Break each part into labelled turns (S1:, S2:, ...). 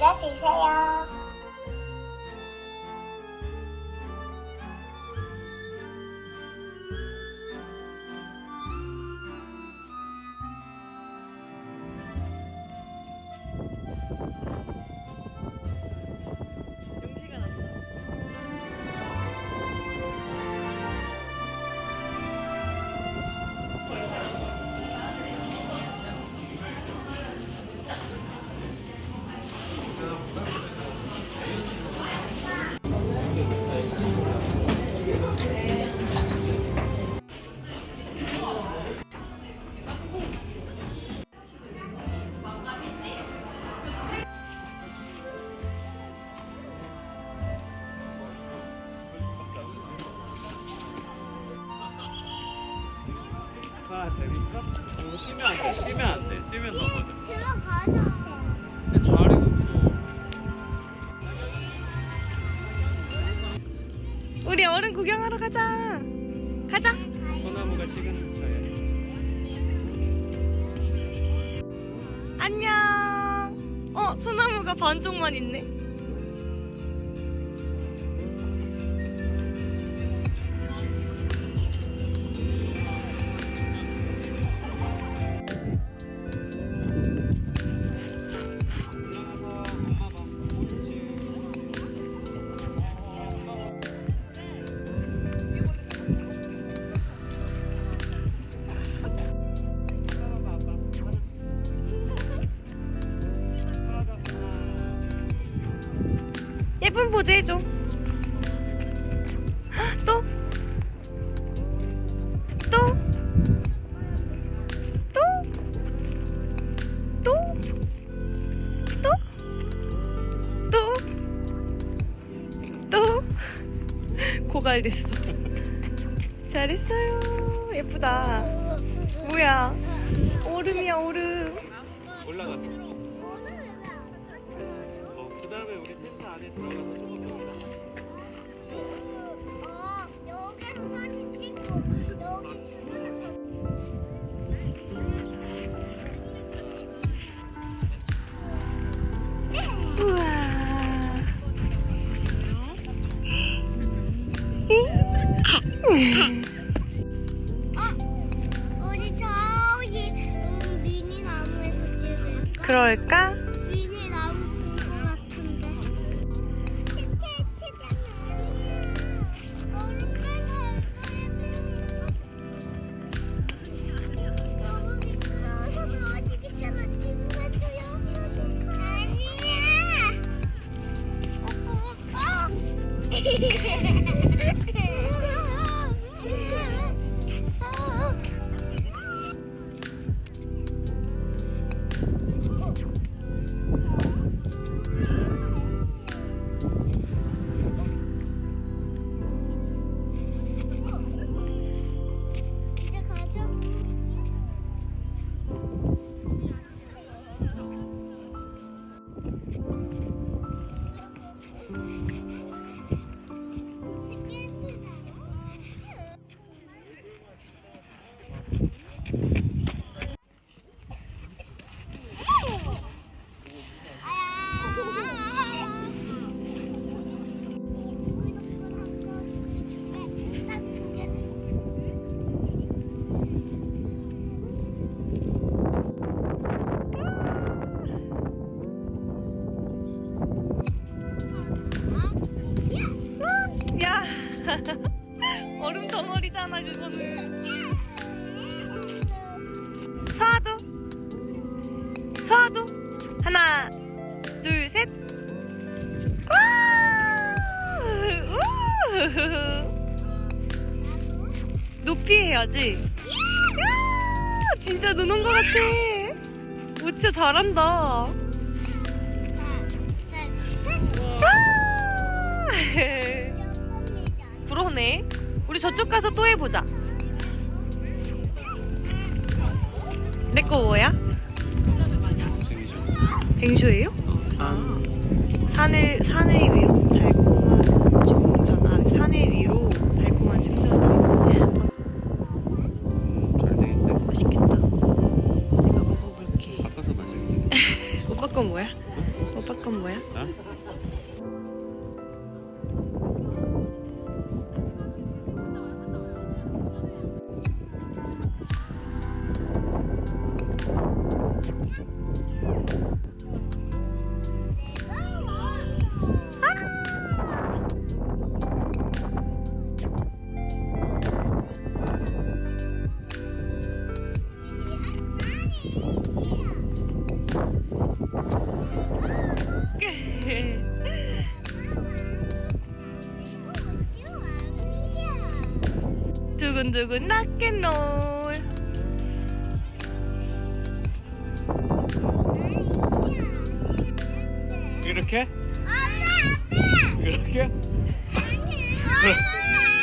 S1: 앉아주세요.
S2: 아 재밌어? 이거 뛰면 안 돼. 뛰면 안 돼. 뛰면 넘어져. 근데.
S3: 우리 어른 구경하러 가자. 가자.
S2: 소나무가 식은 차에.
S3: 안녕. 어, 소나무가 반쪽만 있네. 포즈 해줘. 헉, 또. 또. 또. 또. 또. 또. 또. 고갈됐어. 잘했어요. 예쁘다. 뭐야? 얼음이야, 얼음.
S2: 올라갔어. 어, 안에 들어가서 조금 더 올라가.
S1: 어, 여기서 사진 찍고 여기 주변에서
S3: 우와.
S1: 어, 우리 저기 음, 미니 나무에서 찍을까?
S3: 그럴까? 해야지 야, 진짜 눈 온 것 같아 오 진짜 잘한다
S2: 우와.
S3: 그러네. 우리 저쪽 가서 또 해보자. 내 거 뭐야? 뱅쇼예요? 아. 산을 산을 위로 달콤한 충전. 아 산을 위로 달콤한 충전. 오빠 건 뭐야? 오빠 건 뭐야?
S2: 어?
S3: 두근두근 락앤롤
S2: 이렇게? 이렇게?
S1: 친구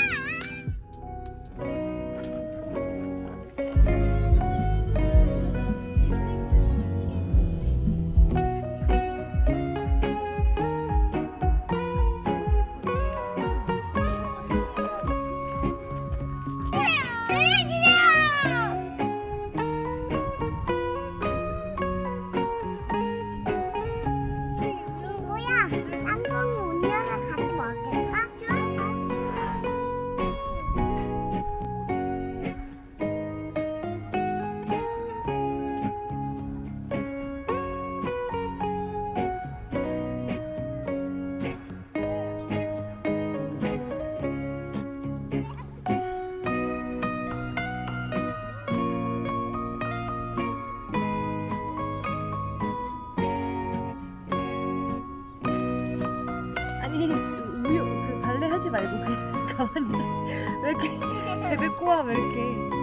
S3: 말고 그냥 가만히 있어 왜 이렇게 베베 꼬아 왜 이렇게